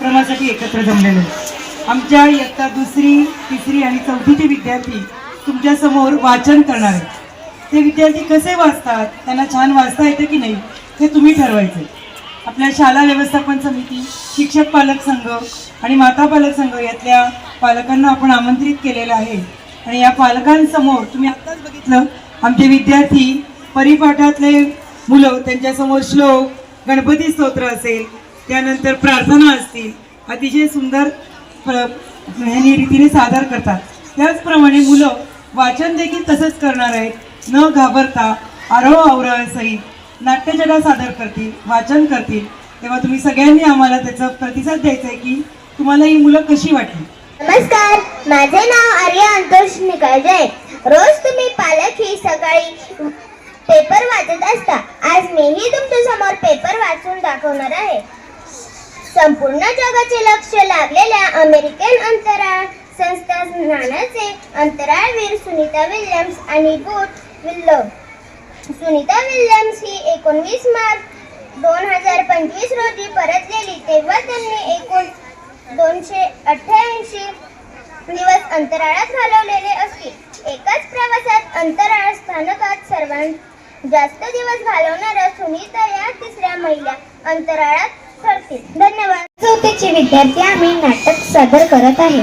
उपक्रमासाठी एकत्र जमलेलो आहे. आमच्या इयत्ता दुसरी तिसरी आणि चौथीचे विद्यार्थी तुमच्यासमोर वाचन करणार आहेत. ते विद्यार्थी कसे वाचतात त्यांना छान वाचता येतं की नाही हे तुम्ही ठरवायचं आपल्या शाळा व्यवस्थापन समिती शिक्षक पालक संघ आणि माता पालक संघ यातल्या पालकांना आपण आमंत्रित केलेलं आहे. आणि या पालकांसमोर तुम्ही आत्ताच बघितलं आमचे विद्यार्थी परिपाठातले मुलं त्यांच्यासमोर श्लोक गणपती स्तोत्र असेल त्यानंतर प्रार्थना असतील अतिशय सुंदर ह्यानी रीतीने सादर करतात. त्याचप्रमाणे मुलं वाचन देखील तसंच करणार आहेत. न घाबरता आरोह अवरासहित नाट्यजडा सादर करतील वाचन करतील. तेव्हा तुम्ही सगळ्यांनी आम्हाला त्याचा प्रतिसाद द्यायचा आहे की तुम्हाला ही मुलं कशी वाटली? नमस्कार माझे नाव आर्य अंतोष निकाळजे. रोज तुम्ही पालक ही सकाळी पेपर वाचत असता. आज मीही तुमच्यासमोर पेपर वाचून दाखवणार आहे. संपूर्ण जगाचे लक्ष लागलेल्या अमेरिकन अंतराळ संस्था नानाचे अंतराळवीर सुनीता विल्यम्स आणि बूट विल्लो सुनीता विल्यम्स ही एकोणवीस मार्च दोन हजार पंचवीस रोजी परतलेली तेव्हा त्यांनी एकूण दोनशे अठ्ठ्याऐंशी दिवस अंतराळात घालवलेले असतील एकाच प्रवासात अंतराळ स्थानकात सर्वात जास्त दिवस घालवणाऱ्या सुनीता या तिसऱ्या महिला अंतराळात धन्यवाद. चौथीचे विद्यार्थी आम्ही नाटक सादर करत आहे.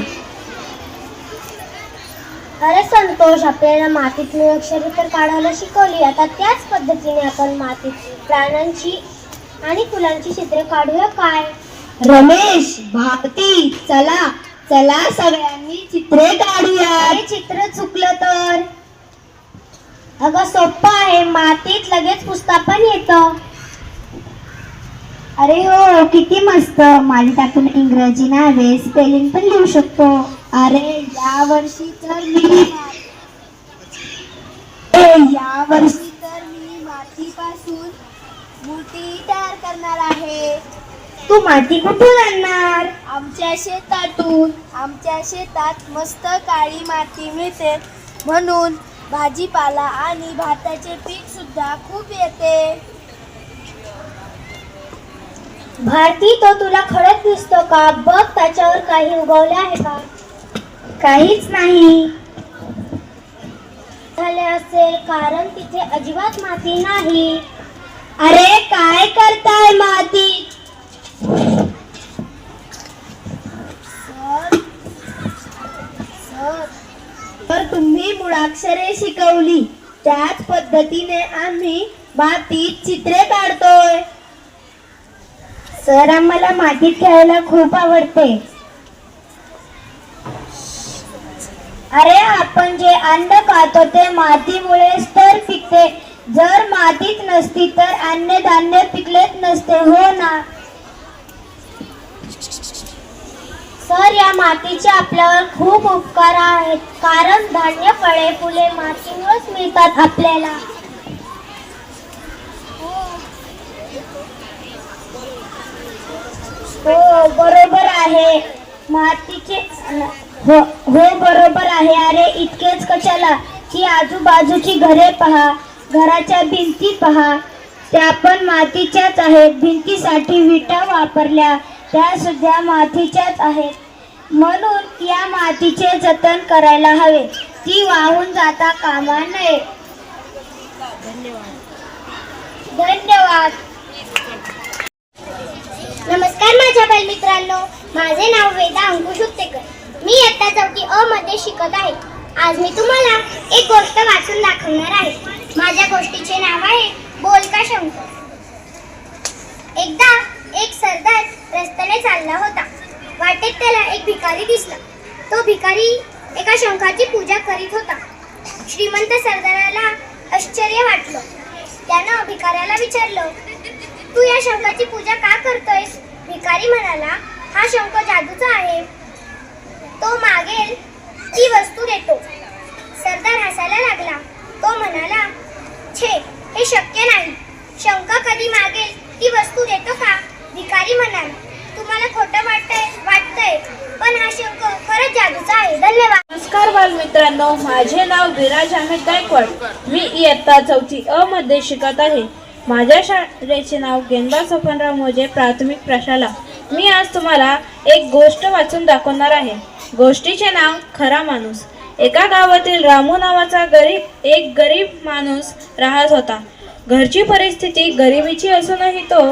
अरे संतोष आपल्याला मातीतली अक्षरे तर काढायला शिकवली. आता त्याच पद्धतीने आपण मातीत प्राण्यांची आणि फुलांची चित्रे काढूया काय? रमेश भारती चला चला सगळ्यांनी चित्रे काढूया अरे चित्र चुकलं तर? अगं सोपं आहे. मातीत लगेच पुसता पण येतं. अरे हो किती मस्त. मालिकातून इंग्रजी नावे स्पेलिंग पण लिहू शकतो. अरे या वर्षी तर मी या वर्षी तर मी मातीपासून मूर्ती तयार करणार आहे. तू माती कुठून आणणार? आमच्या शेतातून. आमच्या शेतात मस्त काळी माती मिळते. म्हणून भाजीपाला आणि भाताचे पीक सुद्धा खूप येते. भारती तो तुला खडक दिसतो का? बघ त्याच्यावर काही उगवले आहे का? काहीच नाही. झाले असेल कारण तिथे अजिबात माती नाही. अरे काय करताय माती? तर तुम्ही मुळाक्षरे शिकवली. त्याच पद्धतीने आम्ही मातीत चित्रे काढतोय. सर आम्हाला मातीत खेळायला खूप आवडते. अरे आपण जे अन्न खातो ते मातीमुळेच तर पिकते. जर मातीत नसती तर अन्य धान्य पिकलेच नसते हो ना? सर या मातीचे आपल्यावर खूप उपकार आहेत. कारण धान्य फळे फुले मातीमुळेच मिळतात आपल्याला. हो बरोबर आहे. मातीचे हो हो बरोबर आहे. अरे इतकेच कशाला? की आजूबाजूची घरे पहा. घराच्या भिंती पहा. त्या पण मातीच्याच आहेत. भिंतीसाठी विटा वापरल्या. त्या सुद्धा मातीच्याच आहेत. म्हणून या मातीचे जतन करायला हवे. ती वाहून जाता कामा नये. धन्यवाद. नमस्कार माझ्या बालमित्रांनो. माझे नाव वेदा अंकुश उत्तेकर. मी आता चौथी अ मध्ये शिकत आहे. आज मी तुम्हाला एक गोष्ट वाचून दाखवणार आहे. माझ्या गोष्टीचे नाव आहे बोलका शंख एकदा एक सरदार रस्त्याने चालला होता. वाटेत त्याला एक भिकारी दिसला. तो भिकारी एका शंखाची पूजा करीत होता. श्रीमंत सरदाराला आश्चर्य वाटलं. त्यानं भिकाऱ्याला विचारलं तू या शंखाची पूजा का करतोयस? भिकारी म्हणाला हा शंख जादूचा आहे. तो मागेल ती वस्तू देतो. सरदार हसायला लागला. तो म्हणाला छे हे शक्य नाही. शंख कधी मागेल ती वस्तू देतो का? भिकारी म्हणाल तुम्हाला खोटं वाटतंय वाटतंय पण हा शंख खरंच जादूचा आहे. धन्यवाद. नमस्कार बालमित्रांनो माझे नाव विराज अमित गायकवाड. मी इयत्ता चौथी अ मध्ये शिकत आहे. माझ्या शाळेचे नाव गेंदा सोपनराव मोजे प्राथमिक प्रशाला. मी आज तुम्हाला एक गोष्ट वाचून दाखवणार आहे. गोष्टीचे नाव खरा माणूस. एका गावातील रामू नावाचा गरीब एक गरीब माणूस राहत होता. घरची परिस्थिती गरिबीची असूनही तो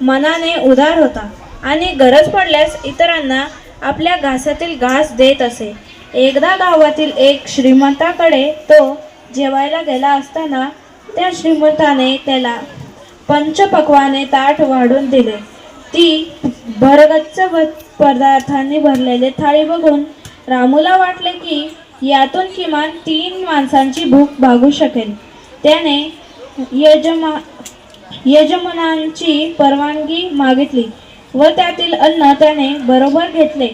मनाने उदार होता आणि गरज पडल्यास इतरांना आपल्या घासातील घास देत असे. एकदा गावातील एक श्रीमंताकडे तो जेवायला गेला असताना त्या श्रीमंताने त्याला पंचपक्वाने ताट वाढून दिले. ती भरगच्च पदार्थांनी भरलेले थाळी बघून रामूला वाटले की यातून किमान तीन माणसांची भूक भागू शकेल. त्याने यजमा यजमानांची परवानगी मागितली व त्यातील अन्न त्याने बरोबर घेतले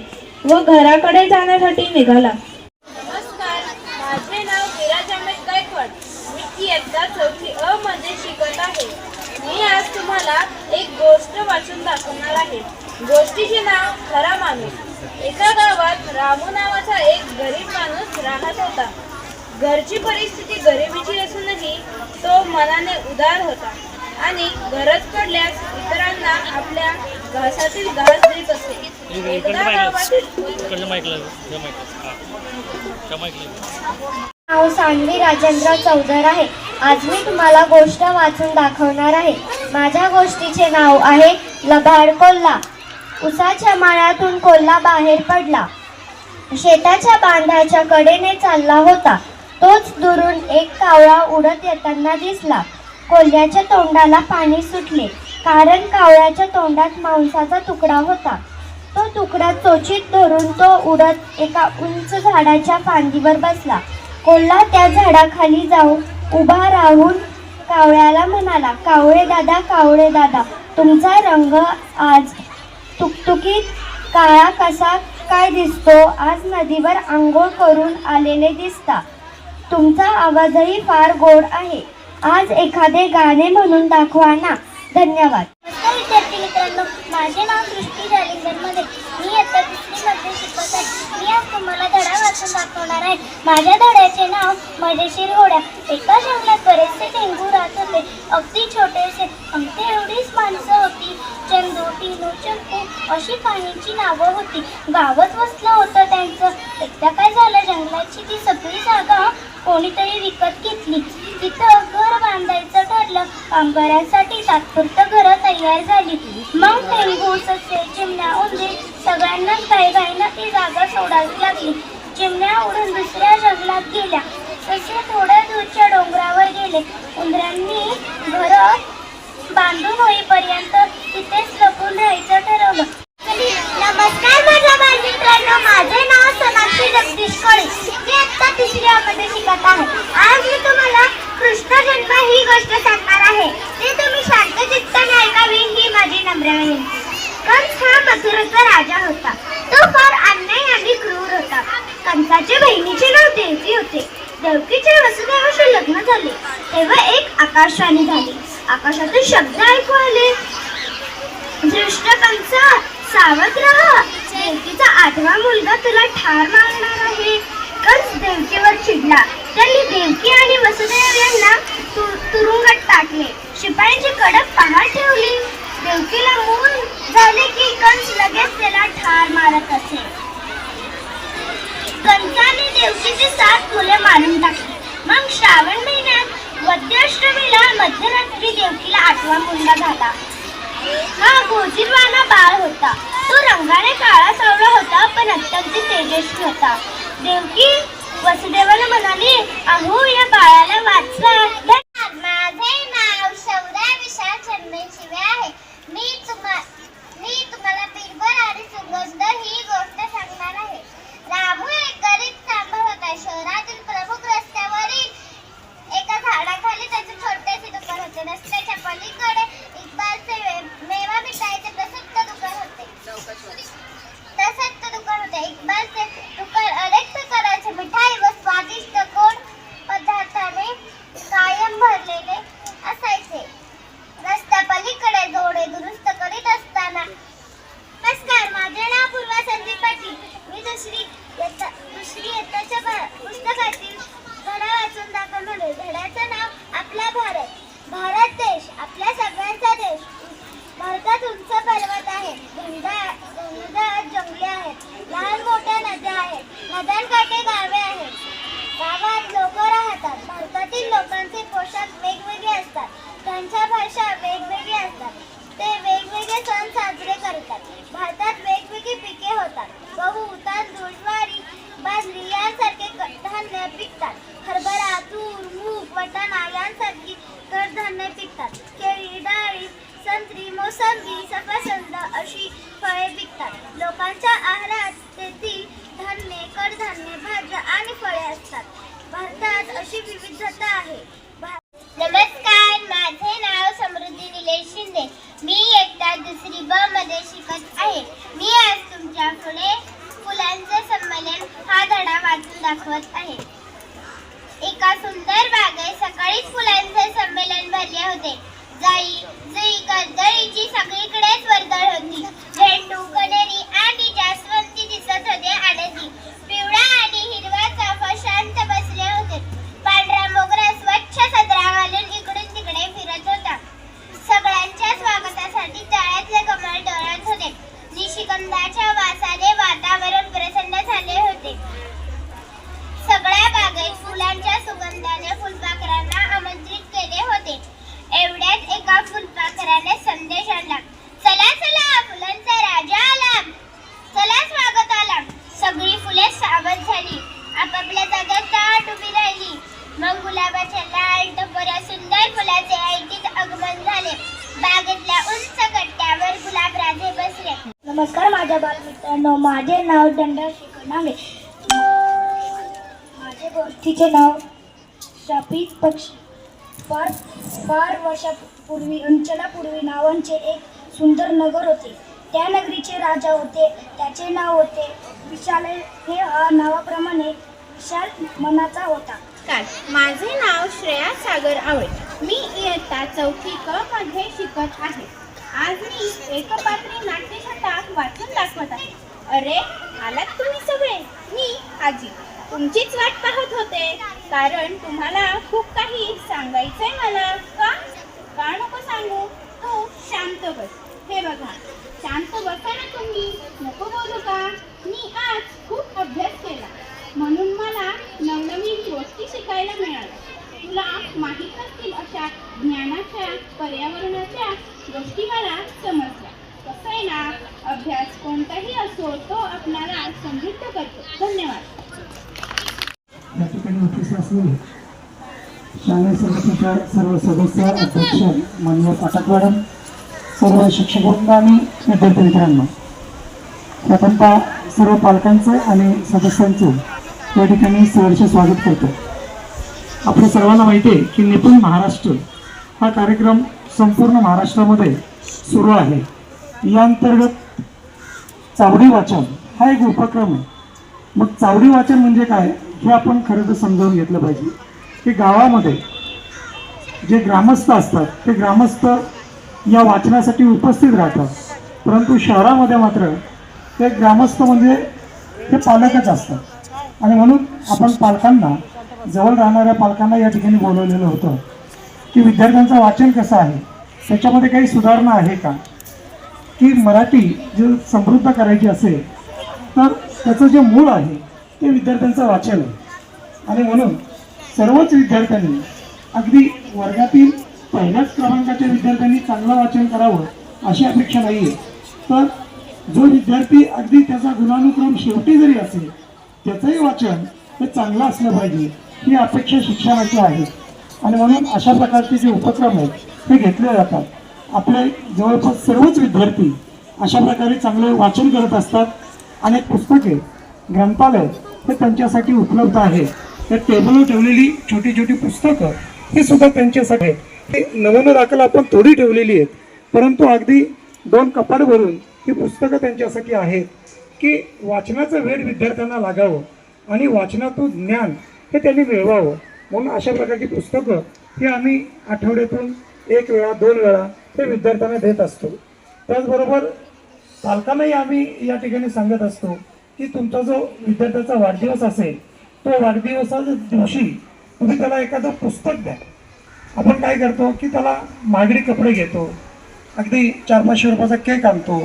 व घराकडे जाण्यासाठी निघाला. नमस्कार माझे नाव विराज अहमेद गायकवाड. मी इयत्ता चौथी अ मध्ये शिकत आहे. मी आज तुम्हाला एक गोष्ट वाचून दाखवणार आहे. गोष्टीचे नाव खरा माणूस. एका गावात रामू नावाचा एक गरीब माणूस राहत होता. घरची परिस्थिती गरिबीची असूनही तो मनाने उदार होता आणि गरज पडल्यास इतरांना आपल्या घासातील घास देत असे. एकदा गावातील नाव सान्वी राजेंद्र चौधर आहे. आज मी तुम्हाला गोष्ट वाचून दाखवणार आहे. माझ्या गोष्टीचे नाव आहे लबाड कोल्हा. उसाच्या माळ्यातून कोल्हा बाहेर पडला. शेताच्या बांधाच्या कडेने चालला होता. तोच दुरून एक कावळा उडत येताना दिसला. कोल्ह्याच्या तोंडाला पाणी सुटले कारण कावळ्याच्या तोंडात मांसाचा तुकडा होता. तो तुकडा चोचीत धरून तो उडत एका उंच झाडाच्या फांदीवर बसला. कोल्हा त्या झाडाखाली जाऊन उभा राहून कावळ्याला म्हणाला कावळे दादा कावळे दादा तुमचा रंग आज तुकतुकीत काळा कसा? काय दिसतो? आज नदीवर आंघोळ करून आलेले दिसता. तुमचा आवाजही फार गोड आहे. आज एखादे गाणे म्हणून दाखवा ना. धन्यवाद. नमस्कार विद्यार्थी मित्रांनो माझे नाव सृष्टी जालिंदरमध्ये मी आता दुसरीमध्ये शिकवत आहे मी आज तुम्हाला धडा वाचून दाखवणार आहे. माझ्या धड्याचे नाव मजेशीर होड्या एका जंगलात बरेचसे डेंगू राहत होते. अगदी छोटेसे. अगदी एवढीच माणसं होती. चंदू टिनू चंपू अशी काहींची नावं होती. गावात वसलं होतं त्यांचं. एकदा काय झालं जंगलाची ती सगळी जागा कोणीतरी विकत घेतली. तिथं घर बांधायचं ठरलं. कामगारांसाठी तात्पुरतं घरं तयार झाली. मग टेंगू ससे चिमण्या उंदीर सगळ्यांनाच काही ती जागा सोडावी लागली. चिमण्या उडून दुसऱ्या जंगलात गेल्या. तसे थोड्या दूरच्या डोंगरावर गेले. उंदरांनी घरं बांधून होईपर्यंत तिथेच लपून राहायचं ठरवलं. नमस्कार माझ्या बालमित्रांनो माझे नाव सोनाक्षी जगदीश कोळे मी आता तिसऱ्या शिकत आहे. आज मी तुम्हाला कृष्ण जन्म ही गोष्ट सांगणार आहे. ते तुम्ही शांत चित्ताने ऐकावी ही माझी नम्र विनंती. कंस हा मथुरेचा राजा होता. तो फार अन्याय आणि क्रूर होता. कंसाच्या बहिणीचे नाव देवकी होते. देवकीच्या वसुदेवाशी लग्न झाले. तेव्हा एक आकाशवाणी झाली. आकाशातून शब्द ऐकू आले. दृष्ट कंस सावध राहा. देवकीचा आठवा मुलगा तुला ठार मारणार आहे. कंस देवकीवर चिडला. त्यांनी देवकी आणि वसुदेव यांना तु- तुरुंगात टाकले. शिपायांची कडक पहाट ठेवली. देवकीला मूल झाले की कंस लगेच त्याला ठार मारत असे. कंसाने देवकीची सात मुले मारून टाकली. मग श्रावण महिन्यात वद्याष्टमीला मध्यरात्री देवकीला आठवा मुलगा झाला. हा गोजीरवाना बाळ होता. तो रंगाने काळा सावळा होता पण अत्यंत तेजस्वी होता. देवकी वसुदेवाला म्हणाली अहो या बाळाला वाचवा. देशातील लोकांचे पोशाख वेगवेगळे असतात. त्यांच्या भाषा वेगवेगळ्या असतात. ते वेगवेगळे सण साजरे करतात. भारतात वेगवेगळी पिके होतात. गहू तांदूळ ज्वारी बाजरी यांसारखे धान्य पिकतात. हरभरा तूर मूग वटाणा यांसारखी कडधान्य पिकतात. केळी डाळी संत्री मोसंबी सफरचंद अशी फळे पिकतात. लोकांच्या आहारात तेथील धान्ये कडधान्ये भाज्या आणि फळे असतात. भारतात अशी विविध it. उभी राहिली मग गुलाबाच्या लाल टपोऱ्या सुंदर फुलाचे ऐटीत आगमन झाले. बागेतल्या उंच कट्ट्यावर गुलाब राजे बसले. नमस्कार माझ्या बालमित्रांनो माझे नाव दंडा शिकणारे माझे गोष्टीचे नाव शापित पक्ष. फार फार वर्षापूर्वी अंचलापूर्वी नावांचे एक सुंदर नगर होते. त्या नगरीचे राजा होते त्याचे नाव होते. विशाल हे नावाप्रमाणे विशाल मनाचा होता. काय? माझे नाव श्रेया सागर आवळे. मी इयत्ता चौथी क मध्ये शिकत आहे. आज मी एकपात्री नाट्यछटा वाचून दाखवत आहे. अरे आलात तुम्ही सगळे? मी आजी. तुमचीच वाट पाहत होते. कारण तुम्हाला खूप काही सांगायचंय मला. का? का नको सांगू? तू शांत बस. हे बघा शांत बसा ना तुम्ही. नको बोलू का? मी आज खूप अभ्यास केला. म्हणून मला नवनवीन गोष्टी शिकायला मिळाल्या. तुला माहीत असतील अशा ज्ञानाच्या पर्यावरणाच्या गोष्टी मला समजल्या. कसं आहे ना अभ्यास कोणताही असो तो आपल्याला समृद्ध करतो. धन्यवाद. या ठिकाणी उपस्थित असलेले शालेय समितीच्या सर्व सदस्य अध्यक्ष माननीय पाठक मॅडम सर्व शिक्षकवृंद आणि विद्यार्थी मित्रांनो प्रथमतः सर्व पालकांचं आणि सदस्यांचं या ठिकाणी सहर्ष स्वागत करतो. आपल्या सर्वांना माहिती आहे की निपुण महाराष्ट्र हा कार्यक्रम संपूर्ण महाराष्ट्रामध्ये सुरू आहे. या अंतर्गत चावडी वाचन हा एक उपक्रम आहे. मग चावडी वाचन म्हणजे काय हे आपण खरं तर समजावून घेतलं पाहिजे. की गावामध्ये जे ग्रामस्थ असतात ते ग्रामस्थ या वाचनासाठी उपस्थित राहतात. परंतु शहरामध्ये मात्र ते ग्रामस्थ म्हणजे हे पालकच असतात. आणि म्हणून आपण पालकांना जवळ राहणाऱ्या पालकांना या ठिकाणी बोलवलेलं होतं. की विद्यार्थ्यांचं वाचन कसं आहे? त्याच्यामध्ये काही सुधारणा आहे का? की मराठी जर समृद्ध करायची असेल तर त्याचं जे मूळ आहे ते विद्यार्थ्यांचं वाचन आहे. आणि म्हणून सर्वच विद्यार्थ्यांनी अगदी वर्गातील पहिल्याच क्रमांकाच्या विद्यार्थ्यांनी चांगलं वाचन करावं अशी अपेक्षा नाही आहे तर जो विद्यार्थी अगदी त्याचा गुणानुक्रम शेवटी जरी असेल त्याचंही वाचन हे चांगलं असलं पाहिजे. ही अपेक्षा शिक्षणाची आहे. आणि म्हणून अशा प्रकारचे जे उपक्रम आहेत ते घेतले जातात. आपले जवळपास सर्वच विद्यार्थी अशा प्रकारे चांगले वाचन करत असतात. अनेक पुस्तके ग्रंथालय हे त्यांच्यासाठी उपलब्ध आहे. त्या टेबलवर ठेवलेली छोटी छोटी पुस्तकं हे सुद्धा त्यांच्यासाठी ते हे दाखल आपण थोडी ठेवलेली आहेत. परंतु अगदी दोन कपाट भरून ही पुस्तकं त्यांच्यासाठी आहेत. की वाचनाचं वेळ विद्यार्थ्यांना लागावं आणि वाचनातून ज्ञान हे त्यांनी मिळवावं. म्हणून अशा प्रकारची पुस्तकं ही आम्ही आठवड्यातून एक वेळा दोन वेळा हे विद्यार्थ्यांना देत असतो. त्याचबरोबर पालकांनाही आम्ही या ठिकाणी सांगत असतो की तुमचा जो विद्यार्थ्याचा वाढदिवस असेल तो वाढदिवसाच्या दिवशी तुम्ही त्याला एखादं पुस्तक द्या. आपण काय करतो की त्याला महागडी कपडे घेतो अगदी चार पाचशे रुपयाचा केक आणतो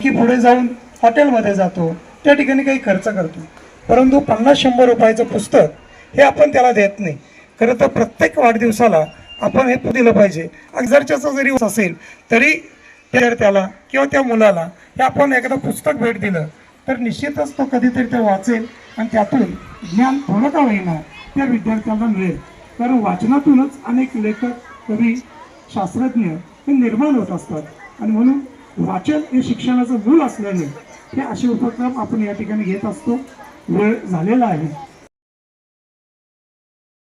की पुढे जाऊन हॉटेलमध्ये जातो. त्या ठिकाणी काही खर्च करतो. परंतु पन्नास शंभर रुपयाचं पुस्तक हे आपण त्याला देत नाही. खरं तर प्रत्येक वाढदिवसाला आपण हे दिलं पाहिजे. अगजरच्याचा जरी असेल तरी त्याला किंवा त्या मुलाला हे आपण एखादं पुस्तक भेट दिलं तर निश्चितच तो कधीतरी ते वाचेल आणि त्यातून ज्ञान थोडं का होईना त्या विद्यार्थ्याला मिळेल. कारण वाचनातूनच अनेक लेखक कवी शास्त्रज्ञ हे निर्माण होत असतात. आणि म्हणून वाचन हे शिक्षणाचं मूळ असल्याने हे असे उपक्रम आपण या ठिकाणी घेत असतो. वेळ झालेला आहे.